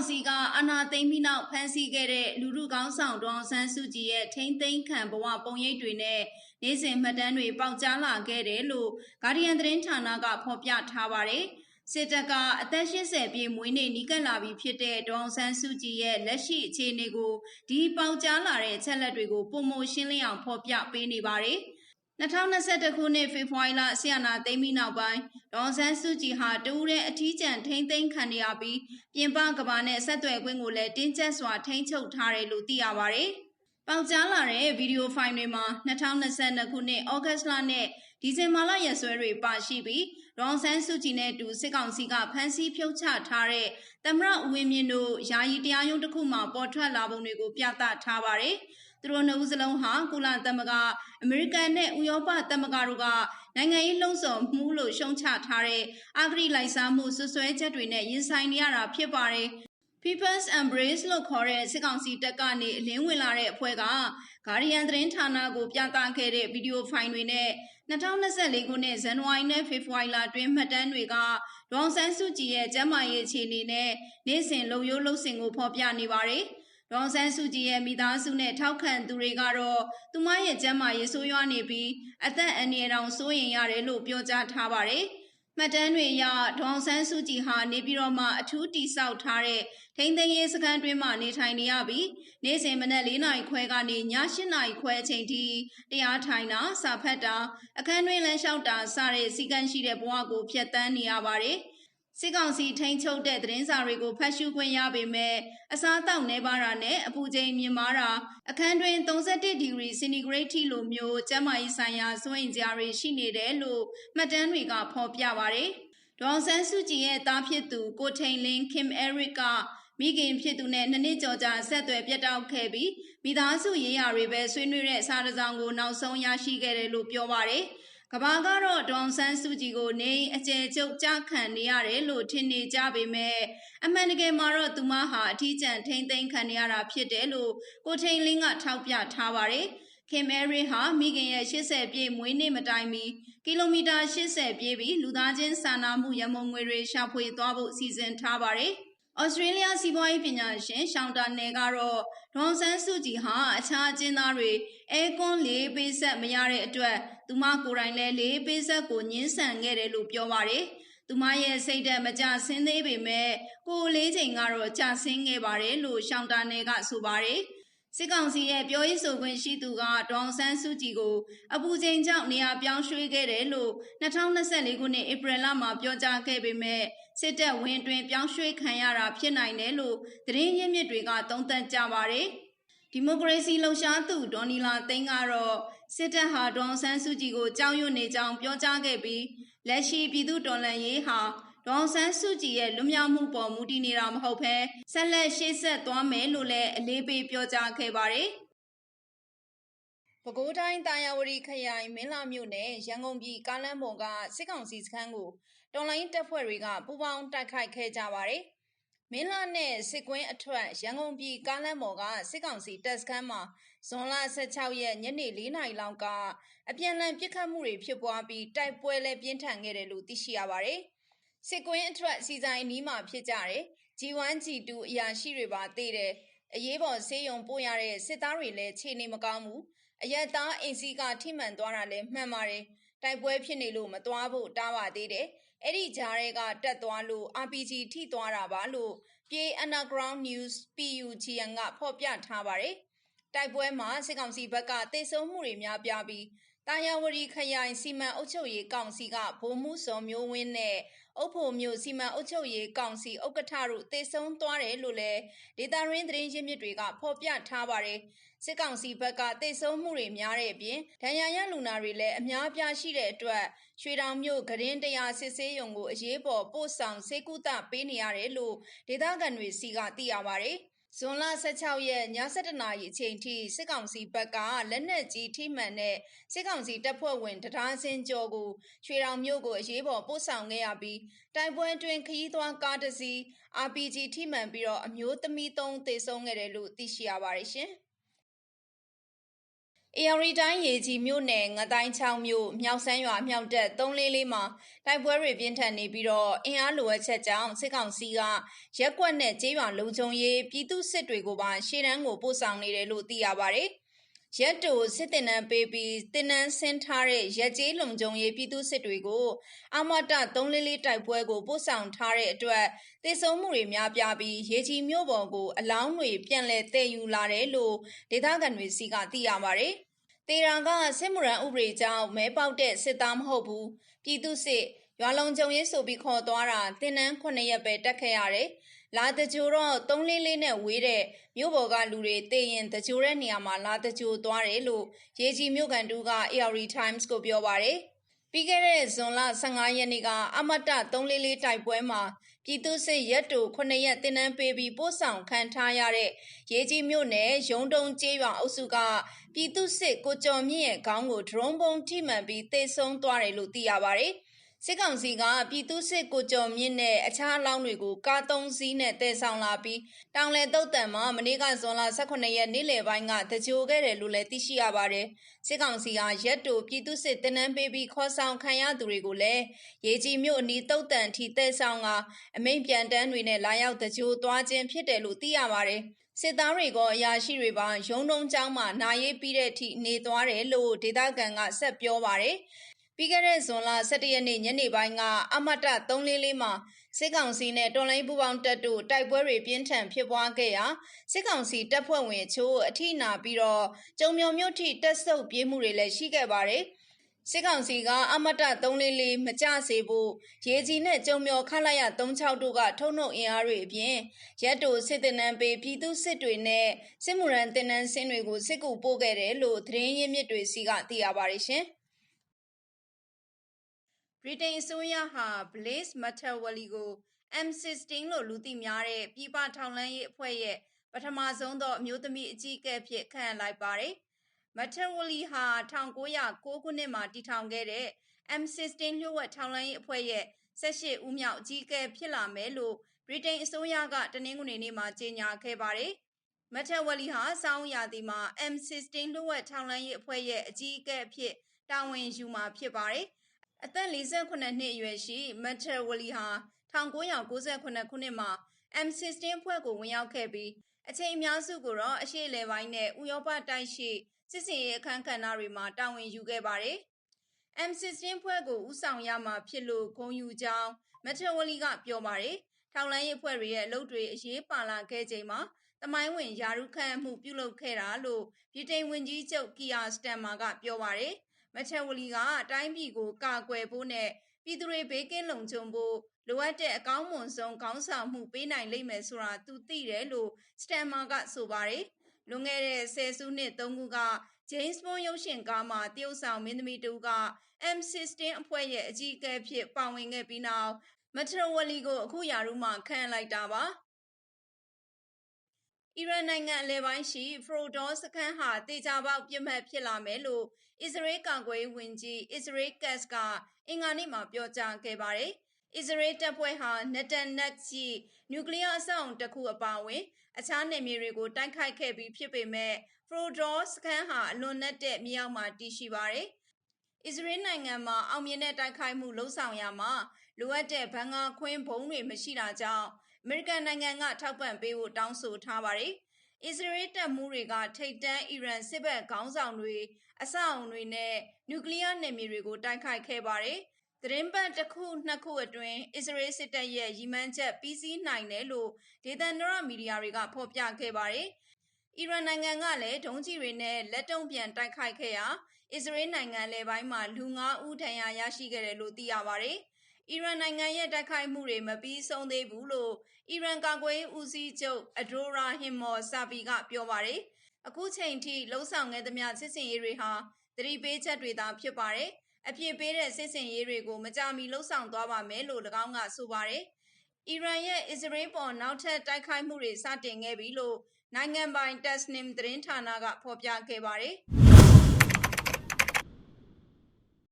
ကောင်စီကအာဏာသိမ်းပြီးနောက်ဖမ်းဆီးခဲ့တဲ့လူလူကောင်းဆောင်ဒေါအောင်ဆန်းစုကြည်ရဲ့ထိမ့်သိမ်းခံဘဝပုံရိပ်တွေနဲ့နေ့စဉ်မှတ်တမ်းတွေပေါက်ကြားလာခဲ့တယ်လို့ Guardian သတင်းဌာနကဖော်ပြထားပါတယ်။စစ်တပ်ကအသက်80ပြည့်မွေးနေ့နီးကပ်လာပြီဖြစ်တဲ့ဒေါအောင်ဆန်းစုကြည်ရဲ့လက်ရှိအခြေအနေကိုဒီပေါက်ကြားလာတဲ့ချက်လက်တွေကိုပုံမရှင်းလင်းအောင်ဖော်ပြပေးနေပါတယ်။ 2021ခုနှစ်ဖေဖော်ဝါရီလဆီယနာသိမ်းပြီးနောက်ပိုင်းဒေါ်ဆန်းစုကြည်ဟာတူးတဲ့အထီးကျန်ထိမ့်သိမ်းခံရပြီးပြင်ပကဘာနဲ့ဆက်သွယ်ခွင့်ကိုလည်းတင်းကျပ်စွာထိန်းချုပ်ထားတယ်လို့သိရပါဗျ။ပေါက်ကြားလာတဲ့ဗီဒီယိုဖိုင်တွေမှာ2022ခုနှစ်ဩဂတ်လနဲ့ဒီဇင်ဘာလရက်စွဲတွေပါရှိပြီးဒေါ်ဆန်းစုကြည်နဲ့တူစစ်ကောင်စီကဖမ်းဆီးဖြုတ်ချထားတဲ့သမရဦးဝင်းမြင့်တို့ယာယီတရားရုံးတစ်ခုမှပေါ်ထွက်လာပုံတွေကိုပြသထားပါတယ်။ သူတို့နှစ်ဦးစလုံးဟာကုလသမဂ္ဂအမေရိကန်နဲ့ဥရောပသမဂ္ဂတို့ကနိုင်ငံရေးလှုံ့ဆော်မှုလို့ရှုံချထားတဲ့အဂရိလိုက်စားမှုဆွဆွဲချက်တွေနဲ့ရင်ဆိုင်နေရတာဖြစ်ပါတယ်။ People's Embrace လို့ခေါ်တဲ့စစ်ကောင်စီတပ်ကနေအလင်းဝင်လာတဲ့အဖွဲ့က Guardian သတင်းဌာနကိုပြသခဲ့တဲ့ဗီဒီယိုဖိုင်တွေနဲ့2024ခုနှစ်ဇန်နဝါရီနဲ့ဖေဖော်ဝါရီလတွင်မှတ်တမ်းတွေကဒေါန်ဆန်းစုကြည်ရဲ့ကျန်းမာရေးအခြေအနေနဲ့နေ့စဉ်လုံရိုးလုံစင်ကိုဖော်ပြနေပါတယ်။ ဒေါန်ဆန်းစုကြည်ရဲ့မိသားစုနဲ့ထောက်ခံသူတွေကတော့သူမရဲ့ကျန်းမာရေးဆိုးရွားနေပြီးအသက်အန္တရာယ်တောင်စိုးရိမ်ရတယ်လို့ပြောကြားထားပါတယ်။မှတ်တမ်းတွေအရဒေါန်ဆန်းစုကြည်ဟာနေပြည်တော်မှာအထူးတိစောက်ထားတဲ့ထိန်းသိမ်းရေးစခန်းတွင်းမှာနေထိုင်နေရပြီးနေ့စဉ်မနက်၄နာရီခွဲကနေည၈နာရီခွဲအချိန်ထိတရားထိုင်တာစာဖတ်တာအခန်းတွင်းလမ်းလျှောက်တာစတဲ့စီကံရှိတဲ့ဘဝကိုဖျက်ဆီးနေရပါတယ်။ စစ်ကောင်စီထိန်းချုပ်တဲ့သတင်းစာတွေကိုဖတ်ရှုခွင့်ရပေမဲ့အစားအသောက်နှဲပါတာနဲ့အပူချိန်မြင့်မားတာအခန်းတွင်31ဒီဂရီစင်တီဂရိတ်ထိလိုမျိုးကျန်းမာရေးဆိုင်ရာစွန့်ရင်ကြားတွေရှိနေတယ်လို့မှတ်တမ်းတွေကဖော်ပြပါတယ်။ဒေါန်ဆန်းစုကြည်ရဲ့သားဖြစ်သူကိုထိန်လင်းခင်အဲရစ်ကမိခင်ဖြစ်သူနဲ့နှစ်နှစ်ကျော်ကြာဆက်သွယ်ပြတ်တောက်ခဲ့ပြီးမိသားစုရေးရာတွေပဲဆွေးနွေးတဲ့စာတစောင်ကိုနောက်ဆုံးရရှိခဲ့တယ်လို့ပြောပါတယ်။ ကဘာကတော့ဒေါန်ဆန်းစုကြည်ကိုနေအကျယ်ကျုပ်ကြခံနေရတယ်လို့ထင်နေကြပေမဲ့အမှန်တကယ်မှာတော့သူမဟာအထီးကျန်ထိမ့်သိမ်းခံရတာဖြစ်တယ်လို့ကိုထိန်လင်းကထောက်ပြထားပါတယ်ခင်မဲရီဟာမိခင်ရဲ့80ပြည့်မွေးနေ့မတိုင်မီကီလိုမီတာ80ပြည့်ပြီးလူသားချင်းစာနာမှုရမုံငွေတွေရှာဖွေသွားဖို့စီစဉ်ထားပါတယ်။ ဩစတြေးလျစီးပွားရေးပညာရှင်ရှောင်းတာနယ်ကတော့ဒေါန်ဆန်းစုကြည်ဟာအခြားအကျဉ်းသားတွေအဲကွန်းလေးပေးဆက်မရတဲ့အတွက်သူမကိုယ်တိုင်လည်းလေးပေးဆက်ကိုညှင်းဆန်ခဲ့တယ်လို့ပြောပါတယ်။သူမရဲ့စိတ်ဓာတ်မကြဆင်းသေးပေမဲ့ကိုလေးချိန်ကတော့ကြဆင်းခဲ့ပါတယ်လို့ရှောင်းတာနယ်ကဆိုပါတယ်။ စစ်ကောင်စီရဲ့ပြောရေးဆိုခွင့်ရှိသူကဒေါန်ဆန်းစုကြည်ကိုအပူချိန်ကြောင့်နေရာပြောင်းရွှေ့ခဲ့တယ်လို့2024ခုနှစ်ဧပြီလမှာပြောကြားခဲ့ပေမဲ့စစ်တပ်ဝင်းတွင်ပြောင်းရွှေ့ခံရတာဖြစ်နိုင်တယ်လို့သတင်းရင်းမြစ်တွေကသုံးသပ်ကြပါတယ်။ဒီမိုကရေစီလှုပ်ရှားသူဒေါ်နီလာသိန်းကတော့စစ်တပ်ဟာဒေါန်ဆန်းစုကြည်ကိုကြောက်ရွံ့နေကြောင်းပြောကြားခဲ့ပြီးလက်ရှိပြည်သူတော်လှန်ရေးဟာ ဒေါန်ဆန်းစုကြည်ရဲ့လွတ်မြောက်မှုပေါ်မူတည်နေတာမဟုတ်ဘဲဆက်လက်ရှေ့ဆက်သွားမယ်လို့လည်းအလေးပေးပြောကြားခဲ့ပါတယ်။ပဲခူးတိုင်းတာယာဝတီခရိုင်မင်းလာမြို့နယ်ရန်ကုန်ပြည်ကားလမ်းပေါ်ကစစ်ကောင်စီစခန်းကိုတော်လိုင်းတပ်ဖွဲ့တွေကပူးပေါင်းတိုက်ခိုက်ခဲ့ကြပါတယ်။မင်းလာနဲ့စစ်ကွင်းအထွက်ရန်ကုန်ပြည်ကားလမ်းပေါ်ကစစ်ကောင်စီတပ်စခန်းမှာဇွန်လ16ရက်ညနေ4နာရီလောက်ကအပြန်အလှန်ပစ်ခတ်မှုတွေဖြစ်ပွားပြီးတိုက်ပွဲလည်းပြင်းထန်ခဲ့တယ်လို့သိရှိရပါတယ်။ စစ်ကွင်းအထွက်စီဆိုင်နီးမှာဖြစ်ကြတယ် G1 G2 အရာရှိတွေပါသိတယ်အရေးပေါ်ဆေးရုံပို့ရတဲ့စစ်သားတွေလည်းခြေနေမကောင်းဘူးအရက်သားအိမ်စီးကထိမှန်သွားတာလည်းမှန်ပါတယ်တိုက်ပွဲဖြစ်နေလို့မသွားဖို့တားပါသေးတယ်အဲ့ဒီဂျားတွေကတက်သွားလို့ RPG ထိသွားတာပါလို့ပြေး Underground News PUGN ကဖော်ပြထားပါတယ်တိုက်ပွဲမှာစစ်ကောင်စီဘက်ကတေဆုံးမှုတွေများပြားပြီး တာယာဝတီခရိုင်စီမံအုပ်ချုပ်ရေးကောင်စီကဗိုလ်မှူးစော်မျိုးဝင်းနဲ့အုပ်ဖို့မျိုးစီမံအုပ်ချုပ်ရေးကောင်စီဥက္ကဋ္ဌတို့တေဆုံးသွားတယ်လို့လည်းဒေတာရင်းသတင်းရင်းမြစ်တွေကဖော်ပြထားပါတယ်စစ်ကောင်စီဘက်ကတေဆုံးမှုတွေများတဲ့အပြင်ဒဏ်ရာရလူနာတွေလည်းအများပြားရှိတဲ့အတွက်ရွှေတောင်မြို့ဂရင်တရားစစ်ဆေးရုံကိုအရေးပေါ်ပို့ဆောင်စေကူတာပေးနေရတယ်လို့ဒေသခံတွေစီကသိရပါတယ် ဇွန်လ 16 ရက်ည7:00နာရီအချိန်ထိ စစ်ကောင်စီဘက်က လက်နက်ကြီးထိမှန်တဲ့ စစ်ကောင်စီတပ်ဖွဲ့ဝင်တရားစင်ကျော်ကို ရွှေတောင်မြို့ကို အရေးပေါ်ပို့ဆောင်ခဲ့ရပြီး တိုက်ပွဲတွင်ခရီးသွားကားတစ်စီး RPG ထိမှန်ပြီးတော့အမျိုးသမီး3သေဆုံးခဲ့တယ်လို့ သိရှိရပါတယ်ရှင်။ အေရရီတိုင်းရေကြီးမြို့နယ်ငတိုင်းချောင်းမြို့မြောက်ဆန်းရွာမြောက်တက်344မှာတိုက်ပွဲတွေပြင်းထန်နေပြီးတော့အင်အားလိုအပ်ချက်ကြောင့်စစ်ကောင်စီကရက်ကွက်နဲ့ကျေးရွာလုံခြုံရေးပြည်သူစစ်တွေကိုပါရှေ့တန်းကိုပို့ဆောင်နေတယ်လို့သိရပါဗျ။ ရက်တူစစ်တင်နန်းပေးပြီးတင်နန်းဆင်းထားတဲ့ရက်ကျေးလုံခြုံရေးပြည်သူစစ်တွေကိုအမတ344တိုက်ပွဲကိုပို့ဆောင်ထားတဲ့အတွက်တေဆုံးမှုတွေများပြားပြီးရေကြီးမြို့ပေါ်ကိုအလောင်းတွေပြန်လည်တည်ယူလာတယ်လို့ဒေသခံတွေစီကသိရပါဗျ။တေရာကစစ်မှုရန်ဥပဒေကြောင့်မဲပေါက်တဲ့စစ်သားမဟုတ်ဘူးပြည်သူစစ်ရွာလုံးကြုံရေးဆိုပြီးခေါ်သွားတာတင်နန်း9ရက်ပဲတက်ခဲ့ရတယ် လာတကြိုတော့344နဲ့ဝေးတဲ့မြို့ပေါ်ကလူတွေတည်ရင်တကြိုတဲ့နေရာမှာလာတကြိုသွားတယ်လို့ရေကြီးမြို့ကန်တူက AR Times ကိုပြောပါတယ်ပြီးခဲ့တဲ့ဇွန်လ15ရက်နေ့ကအမတ344တိုက်ပွဲမှာပြည်သူစစ်ရက်တူ9ရက်တင်နန်းပေးပြီးပို့ဆောင်ခံထားရတဲ့ရေကြီးမြို့နယ်ရုံတုံကျေးရွာအုပ်စုကပြည်သူစစ်ကိုကျော်မြင့်ရဲ့ခေါင်းကိုဒရုန်းဘုံထိမှန်ပြီးတေဆုံးသွားတယ်လို့သိရပါတယ်။ စစ်ကောင်စီကပြည်သူစစ်ကိုကျော်မြင့်နဲ့အခြားအလောင်းတွေကိုကားသုံးစီးနဲ့တည်ဆောင်လာပြီးတောင်လယ်တုတ်တံမှာမနေ့ကဇွန်လ18ရက်နေ့လယ်ပိုင်းကတကြိုခဲ့တယ်လို့လည်းသိရှိရပါတယ်။စစ်ကောင်စီကရက်တူပြည်သူစစ်တင်နန်းပေးပြီးခေါ်ဆောင်ခံရသူတွေကိုလည်းရေကြီးမြို့အနီးတုတ်တံထိတည်ဆောင်ကအမိန်ပြန်တန်းတွေနဲ့လာရောက်တကြိုသွားခြင်းဖြစ်တယ်လို့သိရပါတယ်။စစ်သားတွေကအရာရှိတွေပါရုံတုံးကျောင်းမှာနာရေးပြီးတဲ့အထိနေသွားတယ်လို့ဒေသခံကဆက်ပြောပါတယ်။ ပြီးခဲ့တဲ့ဇွန်လ17ရက်နေ့ညနေပိုင်းကအမတ344မှာစစ်ကောင်စီနဲ့တော်လိုင်းပူပေါင်းတပ်တို့တိုက်ပွဲတွေပြင်းထန်ဖြစ်ပွားခဲ့ရာစစ်ကောင်စီတပ်ဖွဲ့ဝင်ချို့အထိနာပြီးတော့ကြုံမြော်မြို့ထိတက်ဆုပ်ပြေးမှုတွေလည်းရှိခဲ့ပါတယ်။စစ်ကောင်စီကအမတ344မကြစေဖို့ရေကြီးနဲ့ကြုံမြော်ခလိုက်ရ36တို့ကထုံနှုတ်အင်အားတွေအပြင်ရက်တိုစစ်တင်နန်းပေးပြည်သူစစ်တွေနဲ့စစ်မှုရန်တင်နန်းစင်းတွေကိုစစ်ကူပို့ခဲ့တယ်လို့သတင်းရင်းမြစ်တွေစီကသိရပါတယ်ရှင်။ ဗြိတိန်အစိုးရဟာ Blaise Matelwali ကို M16 လို့လူသိများတဲ့ ပြည်ပထောင်လန်းရေးအဖွဲ့ရဲ့ ပထမဆုံးသော အမျိုးသမီးအကြီးအကဲဖြစ် ခန့်လိုက်ပါတယ်။ Matelwali ဟာ1909ခုနှစ်မှာ တည်ထောင်ခဲ့တဲ့ M16 လျှို့ဝှက်ထောင်လန်းရေးအဖွဲ့ရဲ့18ဦးမြောက် အကြီးအကဲ ဖြစ်လာမယ်လို့ ဗြိတိန်အစိုးရက တနင်္ဂနွေနေ့မှာ ကြေညာခဲ့ပါတယ်။ Matelwali ဟာစောင်းရာသီမှာ M16 လျှို့ဝှက်ထောင်လန်းရေးအဖွဲ့ရဲ့ အကြီးအကဲအဖြစ် တာဝန်ယူမှာ ဖြစ်ပါတယ်။ အသက်48နှစ်အရွယ်ရှိမက်ထယ်ဝလီဟာ1998ခုနှစ်မှာ M16 ဖွဲ့ကိုဝင်ရောက်ခဲ့ပြီးအချိန်အများစုကိုတော့အရှေ့အလယ်ပိုင်းနဲ့ဥရောပတိုက်ရှိစစ်စင်ရေးအခမ်းကဏ္ဍတွေမှာတာဝန်ယူခဲ့ပါတယ်။ M16 ဖွဲ့ကိုဥဆောင်ရမှာဖြစ်လို့ဂုဏ်ယူကြောင်းမက်ထယ်ဝလီကပြောပါတယ်။ထောင်လန်းရေးအဖွဲ့တွေရဲ့အလုပ်တွေအရေးပါလာခဲ့ချိန်မှာတမိုင်းဝင်ယာရုခန့်မှုပြုလုပ်ခဲ့တာလို့ဗြိတိန်ဝန်ကြီးချုပ်ကီယာစတန်မာကပြောပါတယ်။ မချယ်ဝလီကတိုင်းပြည်ကိုကာကွယ်ဖို့နဲ့ပြည်သူတွေဘေးကင်းလုံခြုံဖို့လိုအပ်တဲ့အကောင်းမွန်ဆုံးခေါင်းဆောင်မှုပေးနိုင်လိမ့်မယ်ဆိုတာသူသိတယ်လို့စတန်မာကဆိုပါတယ်လွန်ခဲ့တဲ့ဆယ်စုနှစ်သုံးခုက James Bond ရုပ်ရှင်ကားမှာတရုတ်ဆောင်မင်းသမီးတူက M16 အဖွဲ့ရဲ့အကြီးအကဲဖြစ်ပါဝင်ခဲ့ပြီးနောက်မထရဝလီကိုအခုယာရုမှခန့်လိုက်တာပါ အီရန်နိုင်ငံအလဲပိုင်းရှိဖရိုဒေါစခန်းဟာတေချာပေါက်ပြစ်မှတ်ဖြစ်လာမယ်လို့ အစ္စရေးကာကွယ်ရေးဝန်ကြီးအစ္စရေးကတ်ကအင်္ဂါနေ့မှာ ပြောကြားခဲ့ပါတယ်။အစ္စရေးတပ်ဖွဲ့ဟာနတန်နက်ရှိ နျူကလ িয়ার အဆောက်အုံတစ်ခု အပါအဝင် အခြားနယ်မြေတွေကို တိုက်ခိုက်ခဲ့ပြီးဖြစ်ပေမဲ့ဖရိုဒေါစခန်းဟာ အလွန်နက်တဲ့ မြေအောက်မှာ တည်ရှိပါတယ်။အစ္စရေးနိုင်ငံမှာ အောင်မြင်တဲ့ တိုက်ခိုက်မှုလှုံ့ဆော်ရမှာ လိုအပ်တဲ့ဘန်ငါခွင်းဘုံတွေ မရှိတာကြောင့် အမေရိကန်နိုင်ငံကထောက်ပံ့ပေးဖို့တောင်းဆိုထားပါတယ်။အစ္စရေးတပ်မှုတွေကထိတ်တန်းအီရန်စစ်ဘက်ခေါင်းဆောင်တွေအဆောက်အုံတွေနဲ့နျူကလ িয়ার နယ်မြေတွေကိုတိုက်ခိုက်ခဲ့ပါတယ်။သတင်းပတ်တစ်ခုနှစ်ခုအတွင်းအစ္စရေးစစ်တပ်ရဲ့ရည်မှန်းချက်ပြီးစီးနိုင်တယ်လို့ဒေသန္တရမီဒီယာတွေကဖော်ပြခဲ့ပါတယ်။အီရန်နိုင်ငံကလည်းဒုံးကျည်တွေနဲ့လက်တုံ့ပြန်တိုက်ခိုက်ခဲ့ရာအစ္စရေးနိုင်ငံလယ်ပိုင်းမှာလူ9ဦးဒဏ်ရာရရှိခဲ့တယ်လို့သိရပါတယ်။ အီရန်နိုင်ငံရဲ့ တိုက်ခိုက်မှုတွေ မပြီးဆုံးသေးဘူးလို့ အီရန်ကာကွယ်ရေးဦးစီးချုပ်အဒိုရာဟင်မော်ဆာဘီကပြောပါတယ်။အခုချိန်ထိလှုံ့ဆော်ခဲ့သမျှ စစ်စင်ရေးတွေဟာ သတိပေးချက်တွေသာ ဖြစ်ပါတယ်။အပြစ်ပေးတဲ့ စစ်စင်ရေးတွေကို မကြမီလှုံ့ဆော်သွားပါမယ်လို့၎င်းက ဆိုပါတယ်။အီရန်ရဲ့ အစ္စရေးပေါ် နောက်ထပ် တိုက်ခိုက်မှုတွေ စတင်ခဲ့ပြီလို့ နိုင်ငံပိုင်တက်စနင်သတင်းဌာနက ဖော်ပြခဲ့ပါတယ်။